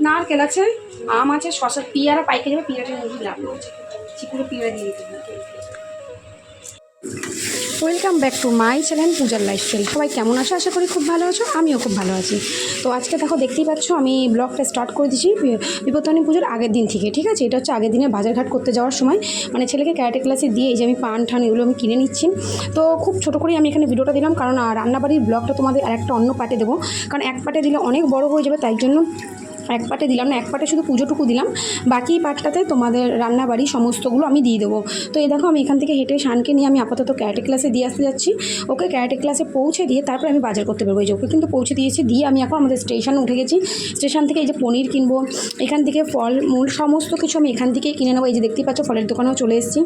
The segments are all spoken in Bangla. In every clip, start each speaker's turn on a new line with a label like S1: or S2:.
S1: নারকেল আছে, আম আছে শশা পিয়ারা পাইকে যাবে পিয়ারা নিয়ে দিলাম চিকুরে পিয়ারা দিয়ে দিতে welcome back to my channel পূজার লাইফস্টাইল সবাই কেমন আছো? আশা করি খুব ভালো আছো, আমিও খুব ভালো আছি। তো আজকে দেখো, দেখতেই পাচ্ছ, আমি ব্লগটা স্টার্ট করে দিচ্ছি বি- বিপত্তারিণী পুজোর আগের দিন থেকে, ঠিক আছে? এটা হচ্ছে আগের দিনে বাজারঘাট করতে যাওয়ার সময়। মানে ছেলেকে ক্যারাটে ক্লাসে দিয়ে এই যে আমি পান ঠান এগুলো আমি কিনে নিচ্ছি। তো খুব ছোটো করেই আমি এখানে ভিডিওটা দিলাম, কারণ রান্নাবাড়ির ব্লগটা তোমাদের আরেকটা অন্য পার্টে দেবো। কারণ এক পার্টে দিলে অনেক বড় হয়ে যাবে, তাই জন্য এক পাটে দিলাম না, এক পাটে শুধু পুজোটুকু দিলাম। বাকি পাটটাতে তোমাদের রান্নাবাড়ি সমস্তগুলো আমি দিয়ে দেবো। তো এই দেখো আমি এখান থেকে হেঁটে শানকে নিয়ে আমি আপাতত ক্যারাটে ক্লাসে দিয়ে আসতে যাচ্ছি। ওকে ক্যারাটে ক্লাসে পৌঁছে দিয়ে তারপরে আমি বাজার করতে পারব এই যে ওকে কিন্তু পৌঁছে দিয়েছি, দিয়ে আমি এখন আমাদের স্টেশনে উঠে গেছি। স্টেশন থেকে এই যে পনির কিনবো, এখান থেকে ফল মূল সমস্ত কিছু আমি এখান থেকেই কিনে নেব। এই যে দেখতেই পাচ্ছ, ফলের দোকানেও চলে এসেছি।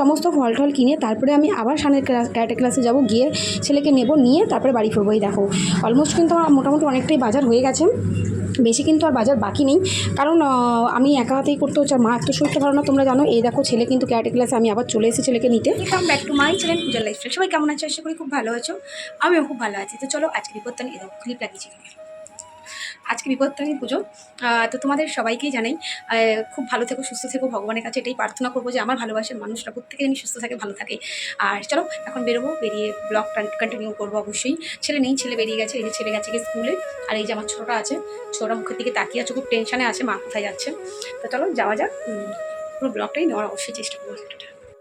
S1: সমস্ত ফল টল কিনে তারপরে আমি আবার সানের ক্যারাটে ক্লাসে যাব। গিয়ে ছেলেকে নেব, নিয়ে তারপরে বাড়ি ফিরবো। এই দেখো, অলমোস্ট কিন্তু আমার মোটামুটি অনেকটাই বাজার হয়ে গেছে। বেশি কিন্তু আর বাজার বাকি নেই। কারণ আমি একা হাতেই করতে হচ্ছে। আর মা, এত শরীরটা ভালো না তোমরা জানো। এই দেখো, ছেলে কিন্তু ক্যারাটে ক্লাসে আমি আবার চলে এসেছি ছেলেকে নিতে।
S2: ব্যাক টু মাই চ্যানেল পূজার লাইফস্টাইল সবাই কেমন আছো? আশা করি খুব ভালো আছো। আমিও খুব ভালো আছি। তো চলো আজকে বিপত্তানি এরকম ক্লিপ লাগিয়েছি। আজকে বিপত্তানি পুজো। তো তোমাদের সবাইকেই জানাই খুব ভালো থেকো, সুস্থ থেকো, ভগবানের কাছে এটাই প্রার্থনা করব যে আমার ভালোবাসার মানুষরা প্রত্যেকে যেন সুস্থ থাকে, ভালো থাকে। আর চলো, এখন বেরোবো, বেরিয়ে ব্লগ কন্টিনিউ করব অবশ্যই। ছেলে নেই, ছেলে বেরিয়ে গেছে, এই ছেলে গেছে স্কুলে আর এই যে আমার ছোটা আছে, ছোটা মুখের দিকে তাকিয়ে আছে, খুব টেনশনে আছে, মা কোথায় যাচ্ছে? তো চলো, যাওয়া যাক। পুরো ব্লগটাই নেওয়ার অবশ্যই চেষ্টা করব।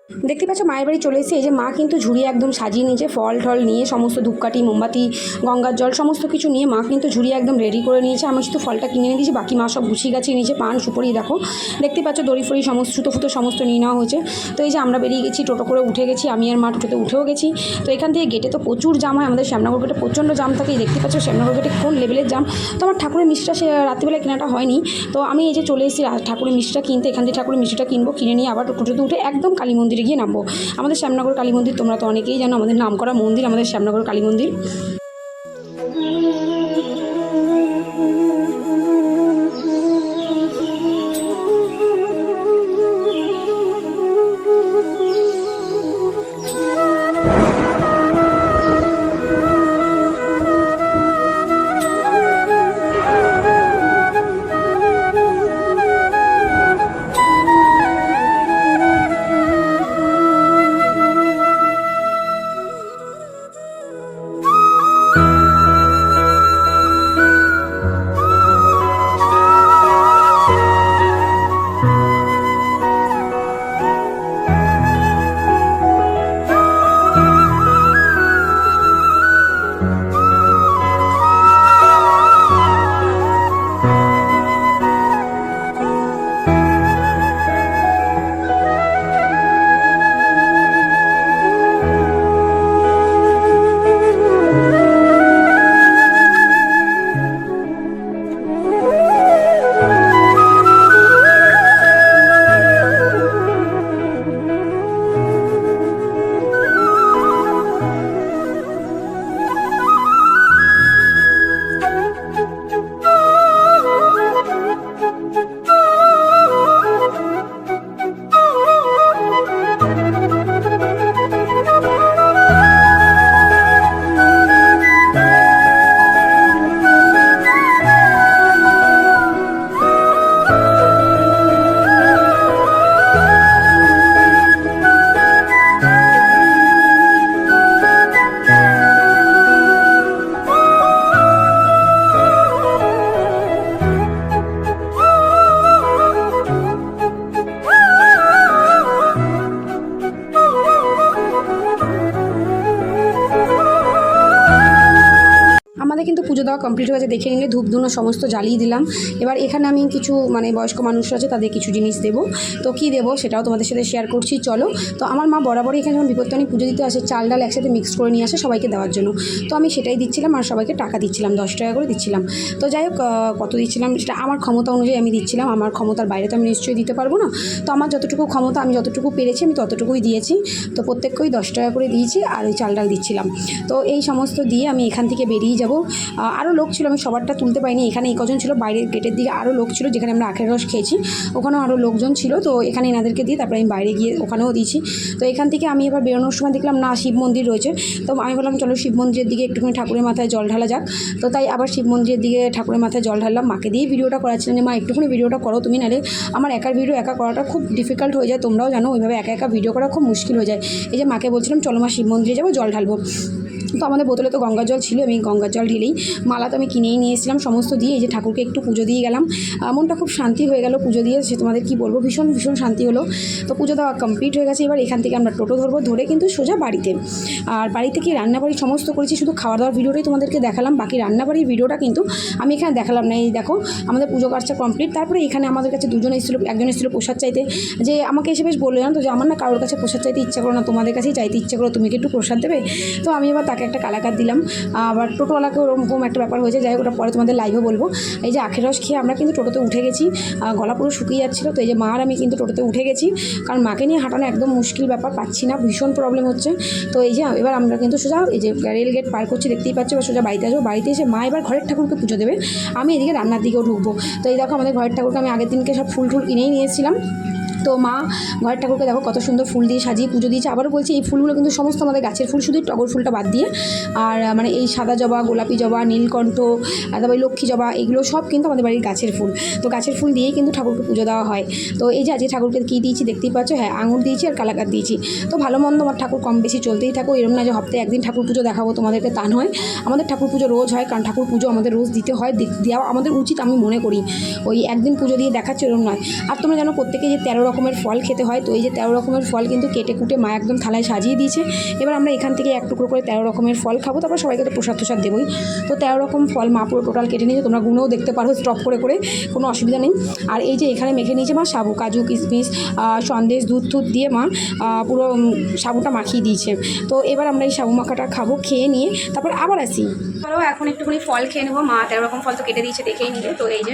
S1: দেখতে পাচ্ছ, মায়ের বাড়ি চলে এসে এই যে মা কিন্তু ঝুড়ি একদম সাজিয়ে নিয়েছে, ফল টল নিয়ে সমস্ত ধূপকাঠি, মোমবাতি, গঙ্গার জল, সমস্ত কিছু নিয়ে মা কিন্তু ঝুড়ি একদম রেডি করে নিয়েছে। আমি শুধু ফলটা কিনে নিয়ে দিয়েছি বাকি মা সব গুছিয়ে গাছিয়ে নিয়েছে, পান, সুপরি, দেখো। দেখতে পাচ্ছ, দড়ি, ফড়ি, সমস্ত সুতো ফুতো সমস্ত নিয়ে নেওয়া হয়েছে। তো এই যে আমরা বেরিয়ে গেছি, টোটো করে উঠে গেছি, আমি আর মা টোটোতে উঠেও গেছি। তো এখান থেকে গেটে তো প্রচুর জাম হয়, আমাদের শ্যামনগর গেটে প্রচণ্ড জাম থাকে। দেখতে পাচ্ছ, শ্যামনগর গেটে কোন লেভেলের জাম তো আমার ঠাকুরের মিষ্টিটা সে রাত্রিবেলায় কেনাটা হয়নি। তো আমি এই যে চলে এসেছি, ঠাকুরের মিষ্টিটা কিনতে, এখান থেকে ঠাকুরের মিষ্টিটা কিনবো, কিনে নিয়ে আবার টোটোতে উঠে একদম কালী মন্দিরে গিয়ে নামবো। আমাদের শ্যামনগর কালী মন্দির, তোমরা তো অনেকেই জানো আমাদের নামকরা মন্দির, আমাদের শ্যামনগর কালী মন্দির। আমাদের কিন্তু পুজো দেওয়া কমপ্লিট হয়ে গেছে, দেখে নিলে ধূপ ধুনো সমস্ত জ্বালিয়ে দিলাম। এবার এখানে আমি কিছু মানে বয়স্ক মানুষ আছে, তাদের কিছু জিনিস দেবো। তো কী দেবো সেটাও তোমাদের সাথে শেয়ার করছি, চলো। তো আমার মা বরাবরই এখানে যখন বিপত্তানি পুজো দিতে আসে, চাল ডাল একসাথে মিক্স করে নিয়ে আসে সবাইকে দেওয়ার জন্য। তো আমি সেটাই দিচ্ছিলাম আর সবাইকে টাকা দিচ্ছিলাম, দশ টাকা করে দিচ্ছিলাম। তো যাই হোক কত দিচ্ছিলাম সেটা আমার ক্ষমতা অনুযায়ী আমি দিচ্ছিলাম, আমার ক্ষমতার বাইরে তো আমি নিশ্চয়ই দিতে পারব না। তো আমার যতটুকু ক্ষমতা, আমি যতটুকু পেরেছি, আমি ততটুকুই দিয়েছি। তো প্রত্যেককেই দশ টাকা করে দিয়েছি আর ওই চাল ডাল দিচ্ছিলাম। তো এই সমস্ত দিয়ে আমি এখান থেকে বেরিয়ে যাব। আরও লোক ছিল, আমি সবারটা তুলতে পারিনি। এখানে এই কজন ছিল, বাইরের গেটের দিকে আরও লোক ছিল, যেখানে আমরা আখের রস খেয়েছি। ওখানেও আরও লোকজন ছিল, তো এখানে এনাদেরকে দিয়ে তারপরে আমি বাইরে গিয়ে ওখানেও দিয়েছি। তো এখান থেকে আমি এবার বেরোনোর সময় দেখলাম, না, শিব মন্দির রয়েছে। তো আমি বললাম, চলো শিব মন্দিরের দিকে একটুখানি ঠাকুরের মাথায় জল ঢালা যাক। তো তাই আবার শিব মন্দিরের দিকে ঠাকুরের মাথায় জল ঢাললাম। মাকে দিয়েই ভিডিওটা করাচ্ছিলাম যে, মা, একটুখানি ভিডিওটা করো তুমি, নাহলে আমার একার ভিডিও একা করাটা খুব ডিফিকাল্ট হয়ে যায়। তোমরাও জানো, ওইভাবে একা একা ভিডিও করা খুব মুশকিল হয়ে যায়। এই যে মাকে বলছিলাম, চলো মা, শিব মন্দিরে যাব, জল ঢালবো। তো আমাদের বোতলে তো গঙ্গার জল ছিল, আমি গঙ্গার জল ঢেলেই মালা তো আমি কিনেই নিয়ে এসেছিলাম, সমস্ত দিয়ে এই যে ঠাকুরকে একটু পুজো দিয়ে গেলাম। মনটা খুব শান্তি হয়ে গেল পুজো দিয়ে, সে তোমাদের কি বলব, ভীষণ ভীষণ শান্তি হলো। তো পুজো দেওয়া কমপ্লিট হয়ে গেছে, এবার এখান থেকে আমরা টোটো ধরবো, ধরে কিন্তু সোজা বাড়িতে। আর বাড়িতে কি রান্নাবাড়ি সমস্ত করেছি, শুধু খাওয়া দাওয়ার ভিডিওটাই তোমাদেরকে দেখালাম, বাকি রান্নাবাড়ির ভিডিওটা কিন্তু আমি এখানে দেখালাম না। এই দেখো, আমাদের পুজো কাজটা কমপ্লিট তারপরে এখানে আমাদের কাছে দুজন এসেছিল, একজন এসেছিল প্রসাদ চাইতে। যে আমাকে এসে বেশ বলল, জানো তো, যে আমার না কারোর কাছে প্রসাদ চাইতে ইচ্ছা করো না, তোমাদের কাছেই চাইতে ইচ্ছা করো, তুমি কি একটু প্রসাদ দেবে? তো আমি এবার তাকে একটা কালাকার দিলাম। আবার টোটোওয়ালাকে ওরকম একটা ব্যাপার হয়েছে, যাই ওটা পরে তোমাদের লাইভে বলব। এই যে আখের রস খেয়ে আমরা কিন্তু টোটোতে উঠে গেছি। গলা পুরো শুকিয়ে যাচ্ছিল, তো এই যে মা আর আমি কিন্তু টোটোতে উঠে গেছি। কারণ মাকে নিয়ে হাঁটানো একদম মুশকিল ব্যাপার, পাচ্ছি না, ভীষণ প্রবলেম হচ্ছে। তো এই যে এবার আমরা কিন্তু সোজা এই যে রেল গেট পার করছি, দেখতেই পাচ্ছি, এবার সোজা বাড়িতে আসব। বাড়িতে এসে মা এবার ঘরের ঠাকুরকে পুজো দেবে। আমি এদিকে রান্নার দিকেও ঢুকবো। তো এই দেখো আমাদের ঘরের ঠাকুরকে আমি আগের দিনকে সব ফুল টুল কিনেই নিয়েছিলাম তো মা ঘরের ঠাকুরকে দেখো কত সুন্দর ফুল দিয়ে সাজিয়ে পুজো দিয়েছে। আবারও বলছি, এই ফুলগুলো কিন্তু সমস্ত আমাদের গাছের ফুল, শুধু টগর ফুলটা বাদ দিয়ে। আর মানে এই সাদা জবা, গোলাপি জবা, নীলকণ্ঠ তারপরে লক্ষ্মী জবা, এগুলো সব কিন্তু আমাদের বাড়ির গাছের ফুল। তো গাছের ফুল দিয়েই কিন্তু ঠাকুরকে পুজো দেওয়া হয়। তো এই যে আজকে ঠাকুরকে কী দিয়েছি দেখতেই পাচ্ছ? হ্যাঁ আঙুর দিয়েছি আর কালাকার দিয়েছি। তো ভালো মন্দ আমার ঠাকুর কম বেশি চলতেই থাকো। এরম না যে হপ্তাহে একদিন ঠাকুর পুজো দেখাবো তোমাদেরকে তা নয়। আমাদের ঠাকুর পুজো রোজ হয়, কারণ ঠাকুর পুজো আমাদের রোজ দিতে হয় দেওয়া আমাদের উচিত আমি মনে করি। ওই একদিন পুজো দিয়ে দেখাচ্ছে এরম নয়। আর তোমরা জানো প্রত্যেকে যে তেরো রকমের ফল খেতে হয়। তো এই যে তেরো রকমের ফল কিন্তু কেটে কুটে মা একদম থালায় সাজিয়ে দিয়েছে। এবার আমরা এখান থেকে এক টুকরো করে তেরো রকমের ফল খাব। তারপর সবাইকে তো প্রসাদ প্রসাদ দেবোই। তো তেরো রকম ফল মা পুরো টোটাল কেটে নিয়েছে। তোমরা গুণেও দেখতে পারো স্টপ করে করে, কোনো অসুবিধা নেই। আর এই যে এখানে মেখে নিয়েছে মা সাবু, কাজু কিশমিশ সন্দেশ, দুধ টুধ দিয়ে মা পুরো সাবুটা মাখিয়ে দিয়েছে। তো এবার আমরা এই সাবু মাখাটা খাব, খেয়ে নিয়ে তারপর আবার আসি।
S2: চলো এখন একটুখানি ফল খেয়ে নেব। মা তেরো রকম ফল তো কেটে দিয়েছে, দেখেই নিলে। তো এই যে,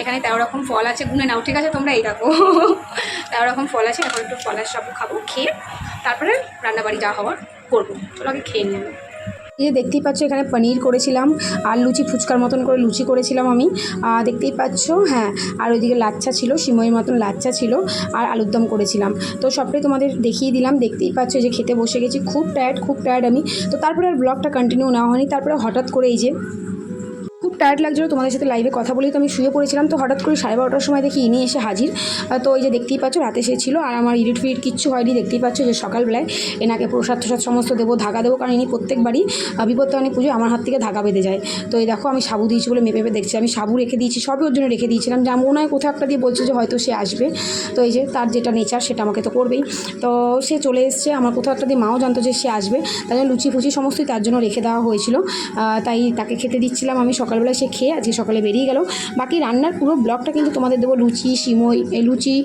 S2: এখানে তেরো রকম ফল আছে, গুনে নাও। ঠিক আছে, তোমরা এই দেখো। তেরো রকম ফল আছে, এখন একটু ফলের সব খাব, খেয়ে তারপরে রান্নাবাড়ি যা হওয়ার করব। চলো আগে খেয়ে নিই।
S1: এই যে দেখতেই পাচ্ছ, এখানে পনির করেছিলাম, আর লুচি ফুচকার মতন করে লুচি করেছিলাম আমি। দেখতেই পাচ্ছ হ্যাঁ আর ওইদিকে লাচ্ছা ছিল সিমইয়ের মতন লাচ্ছা ছিল, আর আলুর দম করেছিলাম। তো সবটাই তোমাদের দেখিয়ে দিলাম, দেখতেই পাচ্ছ যে খেতে বসে গেছি, খুব টায়ার্ড খুব টায়ার্ড আমি। তো তারপরে আর ব্লগটা কন্টিনিউ নেওয়া হয়নি, তারপরে হঠাৎ করে এই যে খুব টায়ার্ড লাগছিল তোমাদের সাথে লাইভে কথা বলেই তো আমি শুয়ে পড়েছিলাম। তো হঠাৎ করে সাড়ে বারোটার সময় দেখি ইনি এসে হাজির। তো ওই যে দেখতেই পাচ্ছ, রাতে সে ছিল আর আমার ইডিট ফিডিট কিচ্ছু হয়নি। দেখতেই পাচ্ছ যে সকালবেলায় এনাকে প্রসাদ টসাদ সমস্ত দেবো, ধাগা দেবো, কারণ ইনি প্রত্যেকবারই বিপত্তানি পুজো আমার হাত থেকে ধাগা বেঁধে যায়। তো এই দেখো আমি সাবু দিয়েছি বলে মেপে মেপে দেখছি। আমি সাবু রেখে দিয়েছি, সবই ওর জন্য রেখে দিয়েছিলাম। যা মনে হয় কোথাও একটা দিয়ে বলছে যে হয়তো সে আসবে। তো এই যে তার যেটা নেচার সেটা আমাকে তো করবেই। তো সে চলে এসছে, আমার কোথাও একটা দিয়ে মাও জানতো যে সে আসবে। তাই জন্য লুচি ফুচি সমস্তই তার জন্য রেখে দেওয়া হয়েছিল। তাই তাকে খেতে দিচ্ছিলাম আমি সকালবেলা সে খেয়ে আজকে সকালে বেরিয়ে গেল। বাকি রান্নার পুরো ব্লগটা কিন্তু তোমাদের দেবো লুচি, সিমই লুচি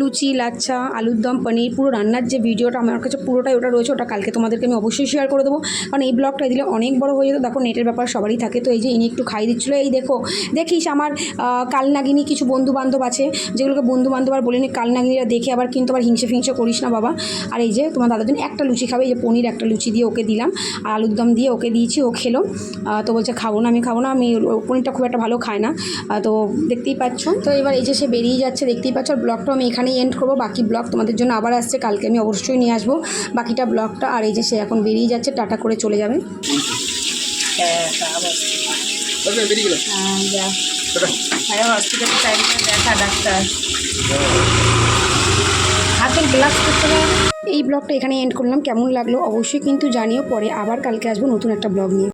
S1: লুচি, লাচ্ছা, আলুর দম, পনির, পুরো রান্নার যে ভিডিওটা আমার কাছে পুরোটাই ওটা রয়েছে, ওটা কালকে তোমাদেরকে আমি অবশ্যই শেয়ার করে দেবো। কারণ এই ব্লগটা দিলে অনেক বড় হয়ে যেত, দেখো নেটের ব্যাপার সবারই থাকে। তো এই যে ইনি একটু খাই দিচ্ছিল, এই দেখো, দেখিস আমার কালনাগিনী কিছু বন্ধু বান্ধব আছে, যেগুলোকে বন্ধু বান্ধব আর বলিনি, কালনাগিনীরা দেখে আবার কিন্তু আবার হিংসে ফিংসে করিস না বাবা। আর এই যে তোমার দাদার জন্য একটা লুচি খাবে, এই যে পনির একটা লুচি দিয়ে ওকে দিলাম, আর আলুর দম দিয়ে ওকে দিয়েছি, ও খেলো। তো বলছে, খাব না, আমি খাব না, আমি পনিরটা খুব একটা ভালো খায় না। তো দেখতেই পাচ্ছ। তো এবার এই যে সে বেরিয়ে যাচ্ছে, দেখতেই পাচ্ছ, আর ব্লগটা আমি এখানেই এন্ড করব বাকি ব্লগ তোমাদের জন্য আবার আসছে কালকে আমি অবশ্যই নিয়ে আসব বাকিটা ব্লগটা আর এই যে সে এখন বেরিয়ে যাচ্ছে টাটা করে চলে যাবে
S3: বলবে বেরিয়ে গেল
S2: হ্যাঁ হসপিটালে টাইমে দেখা ডাক্তার হাতের গ্লাভস করতে
S1: এই ব্লগটা এখানে এন্ড করলাম কেমন লাগল অবশ্যই কিন্তু জানিও পরে আবার কালকে আসব নতুন একটা ব্লগ নিয়ে